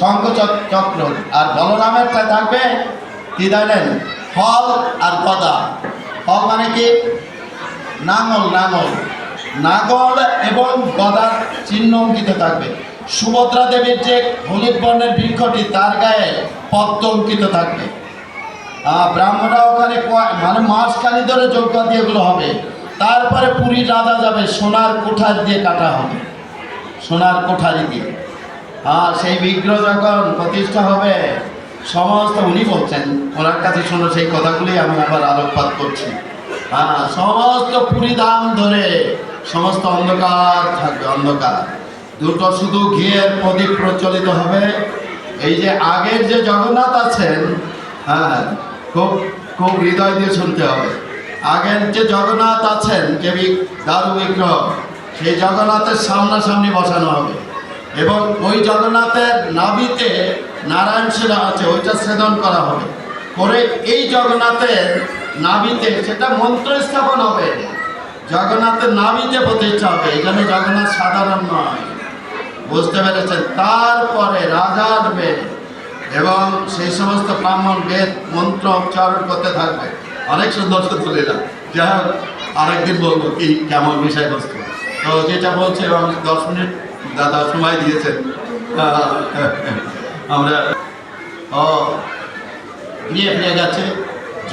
শঙ্খ চক- চক্র আর বলরামেরটা থাকবে কি জানেন? ফল আর গদা। ফল মানে কি? নাঙল নাঙল। নাগল এবং গদার চিহ্ন অঙ্কিত থাকবে। সুভদ্রা দেবীর যে হলুদ বর্ণের বৃক্ষটি, তার গায়ে পদ্ম অঙ্কিত থাকবে। ব্রাহ্মণরা ওখানে মানে মাসখানি ধরে যজ্ঞ দিয়ে এগুলো হবে। তারপরে পুরী রাজা যাবে, সোনার কোঠার দিয়ে কাটা হবে। সোনার কোঠারি দিয়ে। আর সেই বিগ্রহ যখন প্রতিষ্ঠা হবে, সমস্ত উনি বলছেন, ওনার কাছে শোনো সেই কথাগুলি আমি আবার আলোকপাত করছি। হ্যাঁ সমস্ত পুরী ধাম ধরে, সমস্ত অন্ধকার থাকবে, অন্ধকার। দুটো শুধু ঘিয়ের প্রদীপ প্রচলিত হবে। এই যে আগের যে জগন্নাথ আছেন হ্যাঁ খুব খুব হৃদয় দিয়ে শুনতে হবে। আগের যে জগন্নাথ আছেন, যে বি- দারু বিগ্রহ, সেই জগন্নাথের সামনাসামনি বসানো হবে। এবং ওই জগন্নাথের নাভিতে নারায়ণ সেরা আছে, ওইটা ছেদন করা হবে। করে এই জগন্নাথের নাভিতে সেটা মন্ত্র স্থাপন হবে। জগন্নাথের নাভিতে প্রতিষ্ঠা হবে এখানে জগন্নাথ সাধারণ নয়। বুঝতে পেরেছেন? তারপরে রাজা আসবে এবং সেই সমস্ত ব্রাহ্মণ বেদ, মন্ত্র উচ্চারণ করতে থাকবে। অনেক সুন্দর সুন্দর এরা যাই হোক, আরেকদিন বলব কি, কেমন বিষয়বস্তু। তো যেটা বলছে আমি দশ মিনিট দাদা সময় দিয়েছেন। আমরা, ও, নিয়ে ফিরে গেছে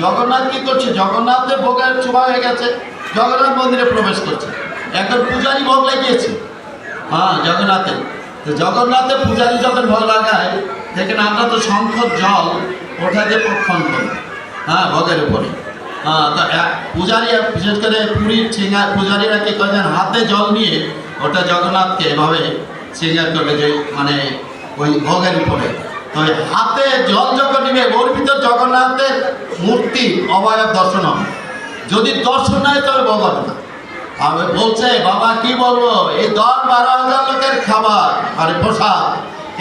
জগন্নাথ কি করছে? জগন্নাথের ভোগের সময় হয়ে গেছে। জগন্নাথ মন্দিরে প্রবেশ করছে। এখন পূজারি ভোগ লাগিয়েছে। হ্যাঁ জগন্নাথে। তো জগন্নাথে পূজারি যখন ভোগ লাগায় দেখেন আমরা তো শঙ্খর জল, ওঠা দিয়ে প্রক্ষণ করি। হ্যাঁ ভোগের উপরে। হ্যাঁ তো পূজারি, বিশেষ করে পুরীর ছিঙ্গা পূজারীরা কি করেন হাতে জল নিয়ে ওটা জগন্নাথকে এভাবে সিঙ্গার করবে যে মানে ওই ভোগের উপরে। তো হাতে জল যখন নিবে ভিতর জগন্নাথের মূর্তি অবয়ব দর্শন হবে। যদি দর্শন হয় তবে ভোগ হবে না। আমি বলছে, বাবা, কি বলব? এই দশ বারো হাজার লোকের খাবার মানে প্রসাদ,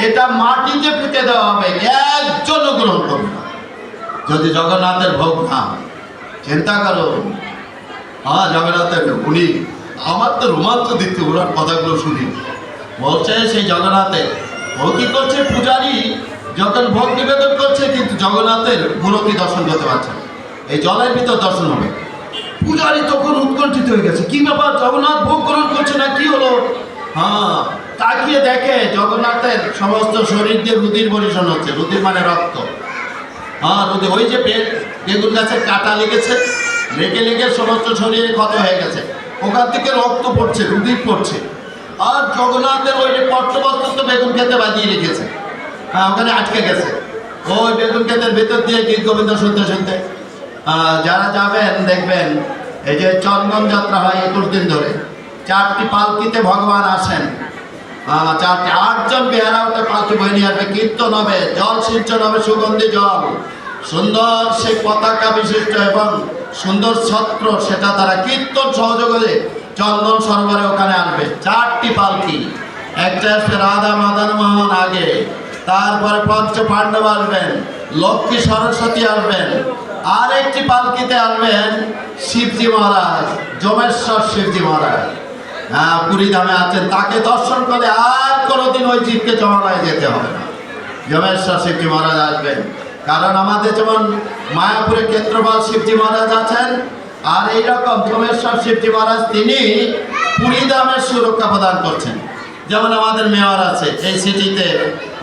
এটা মাটিতে পুঁতে দেওয়া হবে একজনও গ্রহণ করবে না। যদি জগন্নাথের ভোগ না চিন্তা করো। হ্যাঁ জগন্নাথের উনি আমার তো রোমাঞ্চ দিচ্ছে ওনার কথাগুলো শুনি। বলছে সেই জগন্নাথে, ও কি করছে পূজারি? যখন ভোগ নিবেদন করছে, কিন্তু জগন্নাথের মূর্তি দর্শন করতে পারছে এই জলের ভিতর দর্শন হবে। পূজারি তখন উৎকণ্ঠিত হয়ে গেছে। কি ব্যাপার, জগন্নাথ ভোগ গ্রহণ করছে না, কি হলো? হ্যাঁ তাকিয়ে দেখে জগন্নাথের সমস্ত শরীর দিয়ে রুদির পরিশন হচ্ছে। রুদির মানে রক্ত। হ্যাঁ রুদি ওই যে বেগুন গাছের কাটা লেগেছে, লেগে লেগে সমস্ত শরীরে ক্ষত হয়ে গেছে। ওখান থেকে রক্ত পড়ছে রুদির পড়ছে। আর জগন্নাথের ওই যে পট্টবস্ত্র তো বেগুন খেতে বাজিয়ে রেখেছে। হ্যাঁ ওখানে আটকে গেছে। ওই বেগুন ক্ষেতের ভেতর দিয়ে গীত গোবিন্দ শুনতে। শুনতে যারা যাবেন, দেখবেন, এই যে চন্দন যাত্রা হয় একুশ দিন ধরে। চারটি পালকিতে ভগবান আসেন। চারটি, আটজন বেহারাওতে পালকি বই নিয়ে আসবে। কীর্তন হবে, জল সিঞ্চন হবে, সুগন্ধি জল। সুন্দর সেই পতাকা বিশিষ্ট এবং সুন্দর ছত্র, সেটা তারা কীর্তন সহযোগে চন্দন সরোবরে ওখানে আনবে চারটি পালকি। একটা আসবে রাধা মাদন মোহন আগে, তারপরে পঞ্চ পাণ্ডব আসবেন, লক্ষ্মী সরস্বতী আসবেন আর একটি পালকিতে আসবেন শিবজি মহারাজ জমেশ্বর শিবজি মহারাজ। হ্যাঁ পুরী ধামে আছেন, তাকে দর্শন করে আর কোনোদিন ওই জীবকে জমানায় যেতে হবে না। জমেশ্বর শিবজি মহারাজ আসবেন। কারণ আমাদের যেমন মায়াপুরে ক্ষেত্রপাল শিবজি মহারাজ আছেন, আর এইরকম জমেশ্বর শিবজি মহারাজ তিনি পুরী ধামের সুরক্ষা প্রদান করছেন। যেমন আমাদের মেয়র আছে, এই সিটিতে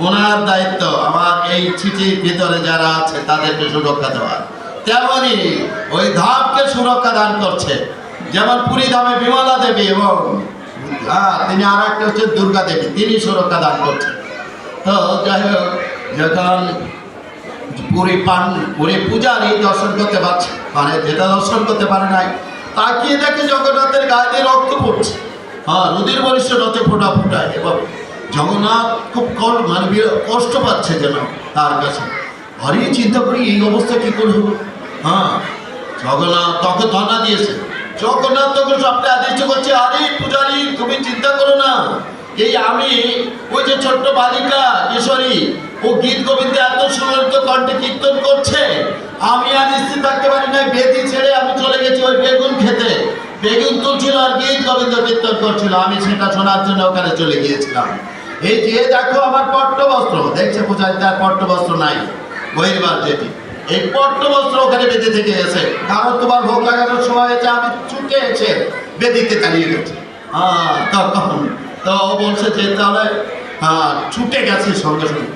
ওনার দায়িত্ব, আমার এই সিটির ভিতরে যারা আছে তাদেরকে সুরক্ষা দেওয়া। তেমনই ওই ধামকে সুরক্ষা দান করছে, যেমন পুরী ধামে বিমলা দেবী এবং হ্যাঁ তিনি আর একটা হচ্ছে দুর্গা দেবী, তিনি সুরক্ষা দান করছেন। তো যাই হোক, যখন পুরী পান, পুরী পূজারি দর্শন করতে পারছে। মানে যেটা দর্শন করতে পারে নাই, তাকিয়ে দেখে জগন্নাথের গায়ে দিয়ে রক্ত পড়ছে। হ্যাঁ রুদির বরিষ্ঠ রথে ফোটা ফোটায় এবং জগন্নাথ খুব ক- মানে কষ্ট পাচ্ছে যেন তার কাছে। আরে চিন্তা করি এই অবস্থা কি করে হলো? হ্যাঁ জগন্নাথ তোকে ধনা দিয়েছে। জগন্নাথ তখন সবটা আদিষ্ট করছে, আরে পূজারি, তুমি চিন্তা করো না। এই আমি, ওই যে ছোট্ট বালিকা কিশোরী ও গীত গোবিন্দে এত সুন্দর কণ্ঠে কীর্তন করছে, আমি আর স্থির থাকতে পারি না বেদি ছেড়ে আমি চলে গেছি ওই বেগুন খেতে বেগুন তুলছিল আর গীত গোবিন্দ কীর্তন করছিল, আমি সেটা শোনার জন্য ওখানে চলে গিয়েছিলাম। এই যে দেখো আমার পট্ট বস্ত্র দেখছে বোঝায় তার পট্ট বস্ত্র নাই, বহির্বার যেটি। এই পট্ট বস্ত্র ওখানে বেঁধে থেকে গেছে। কারণ তোমার ভোগ লাগানোর সময় হয়েছে, আমি ছুটে এসে বেদিতে দাঁড়িয়ে গেছে। হ্যাঁ তখন তো বলছে যে তাহলে ছুটে গেছে সঙ্গে সঙ্গে।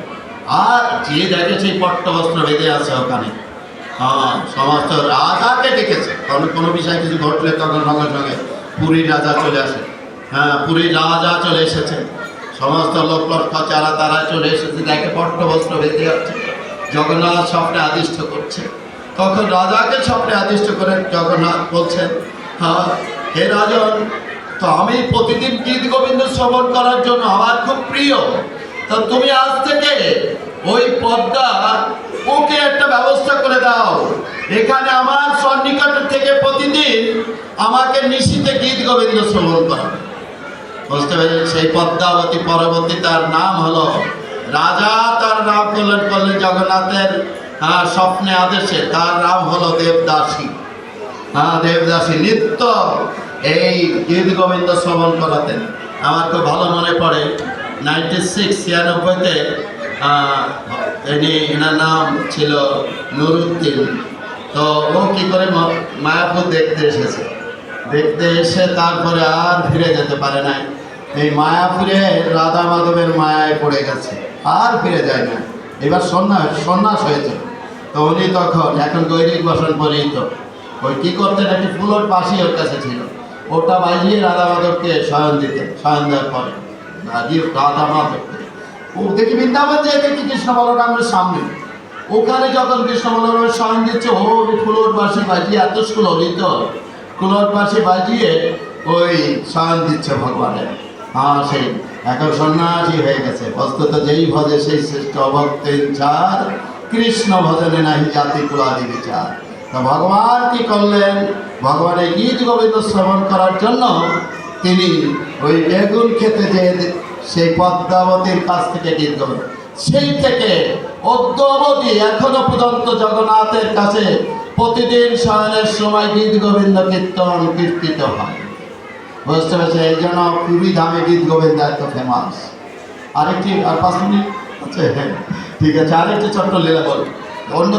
আর যে দেখে সেই পট্ট বস্ত্র বেঁধে আছে ওখানে। হ্যাঁ সমস্ত রাজাকে ডেকেছে। কারণ কোনো বিষয় কিছু ঘটলে তখন সঙ্গে সঙ্গে পুরীর রাজা চলে আসে। হ্যাঁ পুরীর রাজা চলে এসেছে। সমস্ত লোক চারা তারা চলে এসেছে। দেখে পট্ট বস্ত্র বেঁধে যাচ্ছে জগন্নাথ স্বপ্নে আদিষ্ট করছে। তখন রাজাকে স্বপ্নে আদিষ্ট করে জগন্নাথ বলছেন হ্যাঁ হে রাজন তো আমি প্রতিদিন গীত গোবিন্দ শ্রবণ করার জন্য আমার খুব প্রিয়। তা তুমি আজ থেকে ওই পদ্মা ওকে একটা ব্যবস্থা করে দাও। এখানে আমার সন্নিকট থেকে প্রতিদিন আমাকে নিশীতে গীত গোবিন্দ শ্রবণ করাবে বুঝতে পেরেছেন? সেই পদ্মাবতী পরবর্তী তার নাম হলো রাজা তার নাম করলেন করলেন জগন্নাথের হ্যাঁ, স্বপ্নে আদেশে তার নাম হলো দেবদাসী। হ্যাঁ দেবদাসী নিত্য এই গীত গোবিন্দ শ্রবণ করাতেন আমার খুব ভালো মনে পড়ে। নাইনটি সিক্স ছিয়ানব্বইতে ইনি এনার নাম ছিল নুরুদ্দিন। তো ও কী করে মায়াপুর দেখতে এসেছে। দেখতে এসে তারপরে আর ফিরে যেতে পারে নাই। এই মায়াপুরে রাধা মাধবের মায়ায় পড়ে গেছে। আর ফিরে যায় না। এবার সন্ন্যাস সন্ন্যাস হয়েছে। তো উনি তখন, এখন গৈরিক বসন পরিহিত। ওই কী করতেন? একটি ফুলোর পাশি ওর কাছে ছিল। ওটা বাজিয়ে রাধা মাধবকে শয়ন দিতেন শয়ন দেওয়ার পরে। বাজিয়ে রাধা মাধবকে ও দেখি বৃন্দাবন যে দেখি কৃষ্ণ বলরামের সামনে। ওখানে যখন কৃষ্ণ বলরামের শয়ন দিচ্ছে, ও ফুলোর বাসি বাজিয়ে, এত সুললিত কুলোর পাশে বাজিয়ে ওই শয়ন দিচ্ছে ভগবানের হ্যাঁ সেই এখন সন্ন্যাসী হয়ে গেছে। বস্তুত যেই ভজে সেই শ্রেষ্ঠ অভক্তের চার, কৃষ্ণ ভজনে নাহি জাতি কুলাদি বিচার। তা ভগবান কি করলেন? ভগবানের গীত গোবিন্দ শ্রবণ করার জন্য তিনি ওই বেগুন খেতে যে সেই পদ্মাবতীর কাছ থেকে গীত গাবেন সেই থেকে অদ্যবধি এখনও পর্যন্ত জগন্নাথের কাছে প্রতিদিন শয়নের সময় গীত গোবিন্দ কীর্তন কীর্তিত হয়। বুঝতে পেরেছে এই জন্য পুরী ধামে গীত গোবিন্দ এত ফেমাস আরেকটি, আর পাঁচ মিনিট আছে? হ্যাঁ ঠিক আছে। আরেকটি ছোট্ট লীলা বল। অন্য